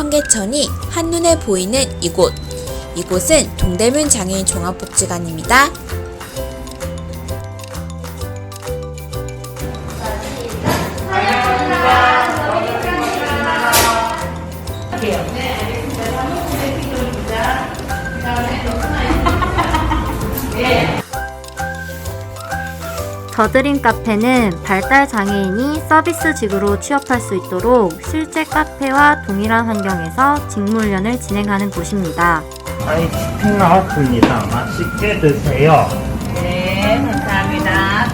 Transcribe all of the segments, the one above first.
청계천이 한눈에 보이는 이곳. 이곳은 동대문 장애인 종합복지관입니다. 더드림 카페는 발달 장애인이 서비스직으로 취업할 수 있도록 실제 카페와 동일한 환경에서 직무훈련을 진행하는 곳입니다. 아이스크림 나왔습니다. 맛있게 드세요. 네, 감사합니다.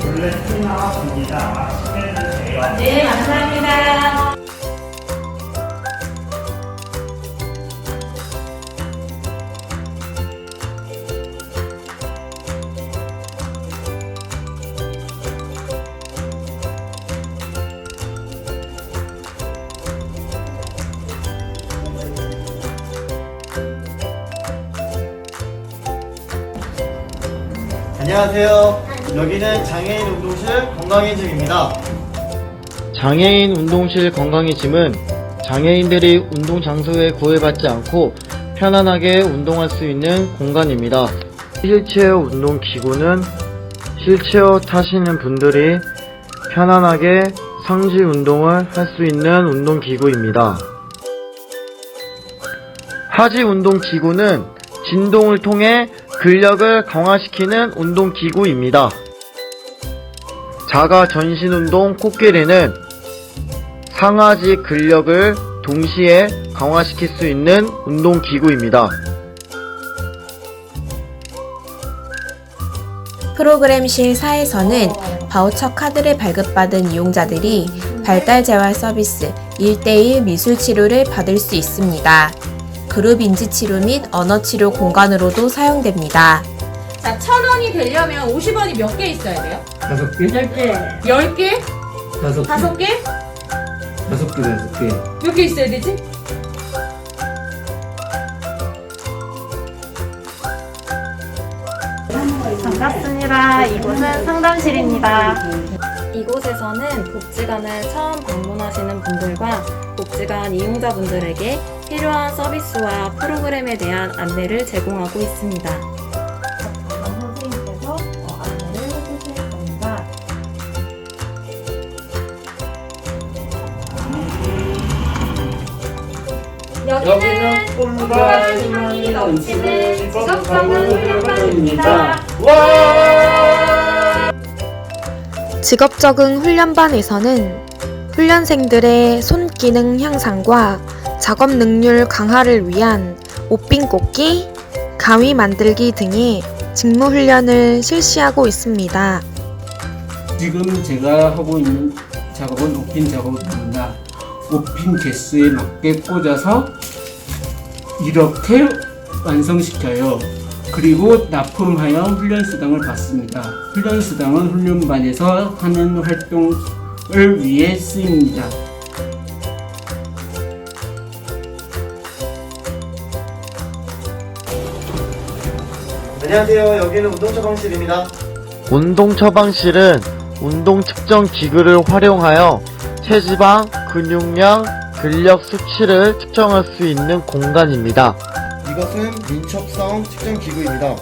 블랙티 나왔습니다. 맛있게 드세요. 네, 감사합니다. 안녕하세요. 여기는 장애인 운동실 건강의 집입니다. 장애인 운동실 건강의 짐은 장애인들이 운동 장소에 구애받지 않고 편안하게 운동할 수 있는 공간입니다. 휠체어 운동 기구는 휠체어 타시는 분들이 편안하게 상지 운동을 할 수 있는 운동 기구입니다. 하지 운동 기구는 진동을 통해 근력을 강화시키는 운동 기구입니다. 자가 전신 운동 코끼리는 상하지 근력을 동시에 강화시킬 수 있는 운동 기구입니다. 프로그램실 4에서는 바우처 카드를 발급받은 이용자들이 발달 재활 서비스 1대1 미술 치료를 받을 수 있습니다. 그룹 인지 치료 및 언어 치료 공간으로도 사용됩니다. 자, 천 원이 되려면 50원이 몇 개 있어야 돼요? 다섯 개? 10개. 10개? 다섯 개? 다섯 개? 다섯 개, 다섯 개. 몇 개 있어야 되지? 반갑습니다. 이곳은 상담실입니다. 이곳에서는 복지관을 처음 방문하시는 분들과 복지관 이용자분들에게 필요한 서비스와 프로그램에 대한 안내를 제공하고 있습니다. 선생님께서 안내를 해주실 겁니다. 여기는 꿈과 희망이 넘치는 직업적인 훈련관입니다. 직업 적응 훈련반에서는 훈련생들의 손 기능 향상과 작업 능률 강화를 위한 옷핀 꽂기, 가위 만들기 등의 직무 훈련을 실시하고 있습니다. 지금 제가 하고 있는 작업은 옷핀 작업입니다. 옷핀 개수에 맞게 꽂아서 이렇게 완성시켜요. 그리고 납품하여 훈련수당을 받습니다. 훈련수당은 훈련반에서 하는 활동을 위해 쓰입니다. 안녕하세요. 여기는 운동 처방실입니다. 운동 처방실은 운동 측정 기구를 활용하여 체지방, 근육량, 근력 수치를 측정할 수 있는 공간입니다. 이것은 민첩성 측정 기구입니다.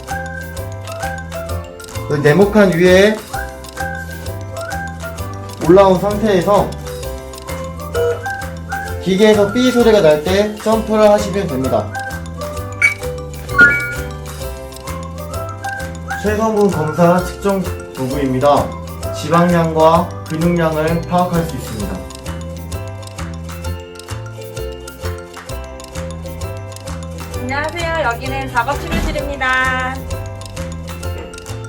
그 네모칸 위에 올라온 상태에서 기계에서 삐 소리가 날 때 점프를 하시면 됩니다. 체성분 검사 측정 도구입니다. 지방량과 근육량을 파악할 수 있습니다. 여기는 작업치료실입니다.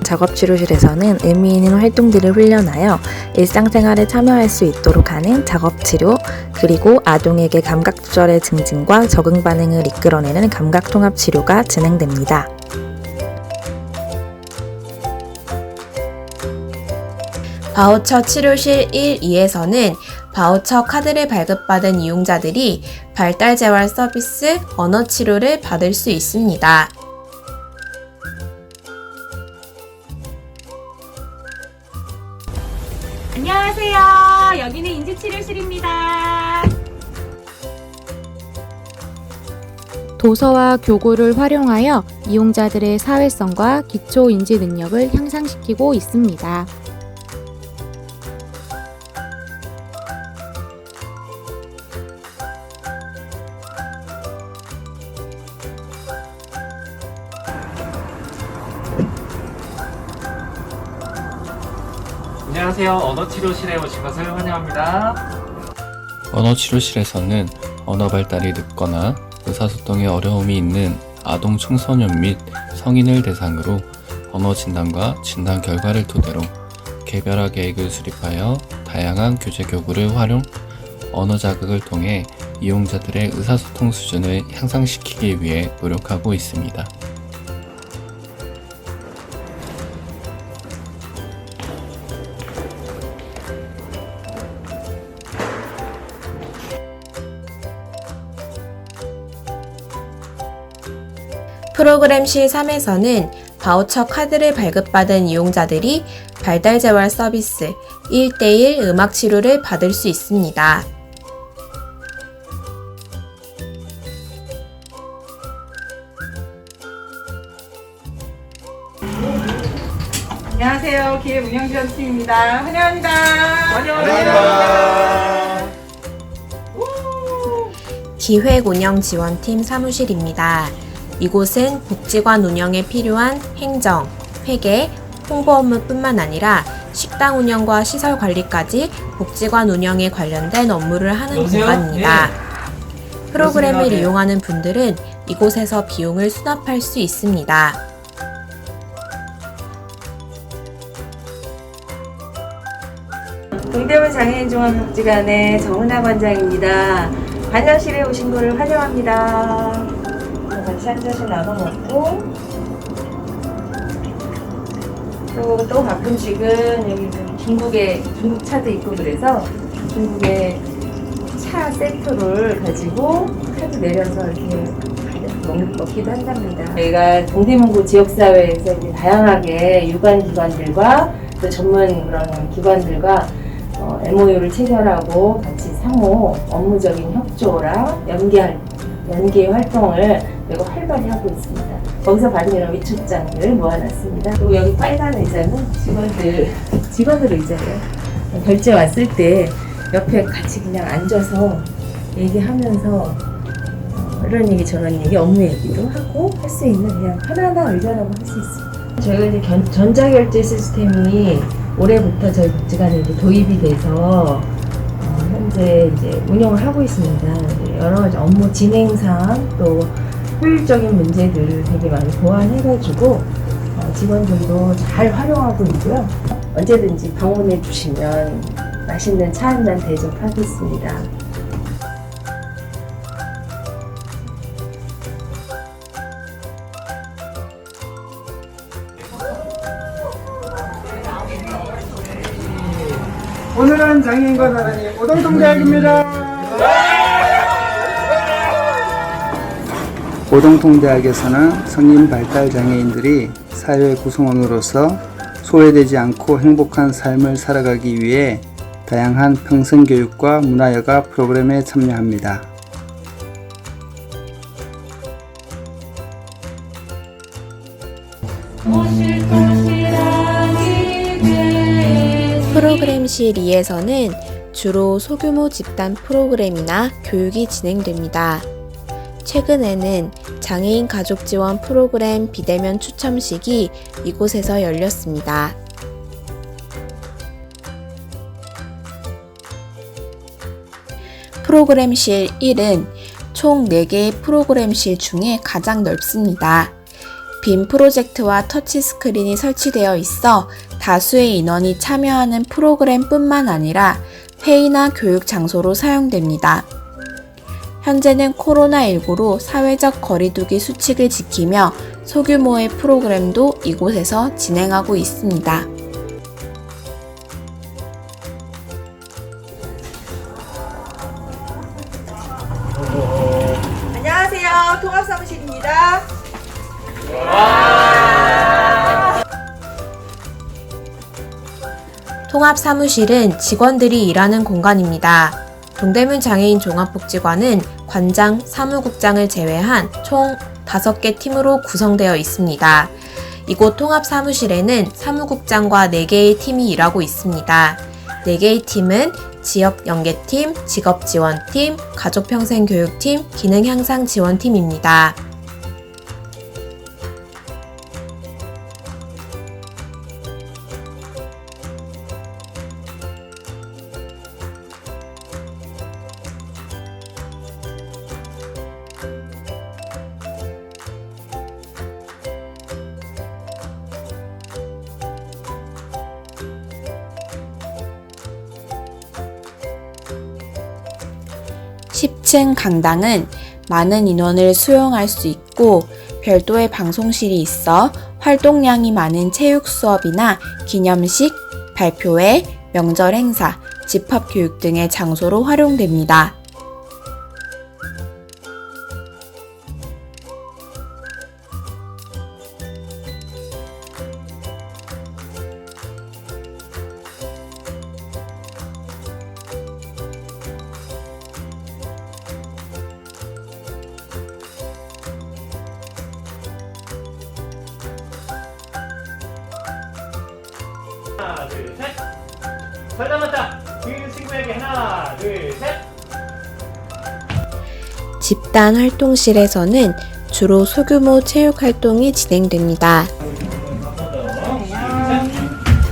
작업치료실에서는 의미 있는 활동들을 훈련하여 일상생활에 참여할 수 있도록 하는 작업치료, 그리고 아동에게 감각 조절의 증진과 적응 반응을 이끌어내는 감각통합 치료가 진행됩니다. 바우처 치료실 1, 2에서는 바우처 카드를 발급받은 이용자들이 발달 재활 서비스 언어 치료를 받을 수 있습니다. 안녕하세요. 여기는 인지치료실입니다. 도서와 교구를 활용하여 이용자들의 사회성과 기초 인지 능력을 향상시키고 있습니다. 안녕하세요. 언어치료실에 오신 것을 환영합니다. 언어치료실에서는 언어 발달이 늦거나 의사소통에 어려움이 있는 아동 청소년 및 성인을 대상으로 언어 진단과 진단 결과를 토대로 개별화 계획을 수립하여 다양한 교재 교구를 활용, 언어 자극을 통해 이용자들의 의사소통 수준을 향상시키기 위해 노력하고 있습니다. 프로그램실 3에서는 바우처 카드를 발급받은 이용자들이 발달 재활 서비스 1대1 음악 치료를 받을 수 있습니다. 안녕하세요. 기획 운영 지원팀입니다. 환영합니다. 기획 운영 지원팀 사무실입니다. 이곳은 복지관 운영에 필요한 행정, 회계, 홍보 업무뿐만 아니라 식당 운영과 시설 관리까지 복지관 운영에 관련된 업무를 하는 여보세요? 공간입니다. 프로그램을 그렇습니다. 네. 이용하는 분들은 이곳에서 비용을 수납할 수 있습니다. 동대문 장애인 종합복지관의 정은아 관장입니다. 관장실에 오신 거를 환영합니다. 같이 한 잔씩 나눠 먹고 또, 또 가끔씩은 여기 좀 중국에 중국 차도 있고 그래서 중국의 차 세트를 가지고 카드 내려서 이렇게 먹, 먹기도 한답니다. 저희가 동대문구 지역사회에서 다양하게 유관기관들과 또 전문 그런 기관들과 어, MOU를 체결하고 같이 상호 업무적인 협조랑 연계, 연계 활동을 매우 활발히 하고 있습니다. 거기서 받은 이런 위촉장을 모아놨습니다. 그리고 여기 빨간 의자는 직원들, 직원들 의자예요. 결제 왔을 때 옆에 같이 그냥 앉아서 얘기하면서 어, 이런 얘기 저런 얘기 업무 얘기도 하고 할 수 있는 그냥 편안한 의자라고 할 수 있습니다. 저희가 이제 견- 전자결제 시스템이 올해부터 저희 복지관에 이제 도입이 돼서 어, 현재 이제 운영을 하고 있습니다. 여러 업무 진행상 또 효율적인 문제들을 되게 많이 보완해가지고 어, 직원들도 잘 활용하고 있고요. 언제든지 방문해 주시면 맛있는 차 한 잔 대접하겠습니다. 오늘은 장애인과 나란히 오동통대학입니다. 오동통대학에서는 성인 발달 장애인들이 사회 구성원으로서 소외되지 않고 행복한 삶을 살아가기 위해 다양한 평생교육과 문화여가 프로그램에 참여합니다. 프로그램 실 2에서는 주로 소규모 집단 프로그램이나 교육이 진행됩니다. 최근에는 장애인 가족 지원 프로그램 비대면 추첨식이 이곳에서 열렸습니다. 프로그램실 1은 총 4개의 프로그램실 중에 가장 넓습니다. 빔 프로젝트와 터치 스크린이 설치되어 있어 다수의 인원이 참여하는 프로그램뿐만 아니라 회의나 교육 장소로 사용됩니다. 현재는 코로나19로 사회적 거리두기 수칙을 지키며 소규모의 프로그램도 이곳에서 진행하고 있습니다. 안녕하세요. 통합사무실입니다. 통합 사무실은 직원들이 일하는 공간입니다. 동대문 장애인 종합복지관은 관장, 사무국장을 제외한 총 5개 팀으로 구성되어 있습니다. 이곳 통합 사무실에는 사무국장과 4개의 팀이 일하고 있습니다. 4개의 팀은 지역 연계팀, 직업 지원팀, 가족 평생 교육팀, 기능 향상 지원팀입니다. (10층) 강당은 많은 인원을 수용할 수 있고 별도의 방송실이 있어 활동량이 많은 체육 수업이나 기념식, 발표회, 명절 행사, 집합 교육 등의 장소로 활용됩니다. 하나, 둘, 셋. 잘 담았다. 그 친구에게 하나, 둘, 셋. 집단 활동실에서는 주로 소규모 체육 활동이 진행됩니다.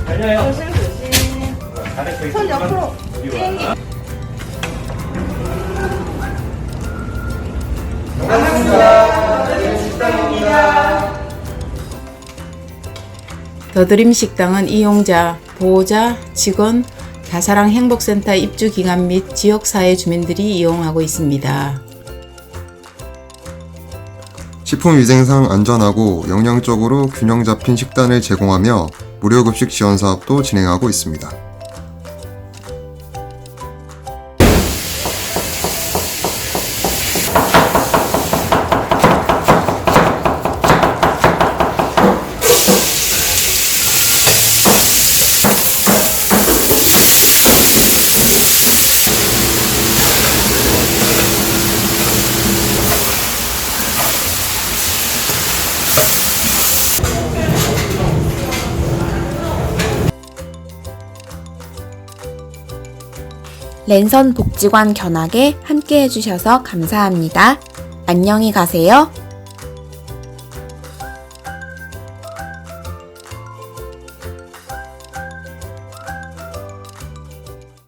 달려요. 손 옆으로 땡기. 더드림 식당은 이용자, 보호자, 직원, 다사랑 행복센터 입주 기관 및 지역사회 주민들이 이용하고 있습니다. 식품 위생상 안전하고 영양적으로 균형 잡힌 식단을 제공하며 무료 급식 지원 사업도 진행하고 있습니다. 랜선 복지관 견학에 함께 해주셔서 감사합니다. 안녕히 가세요.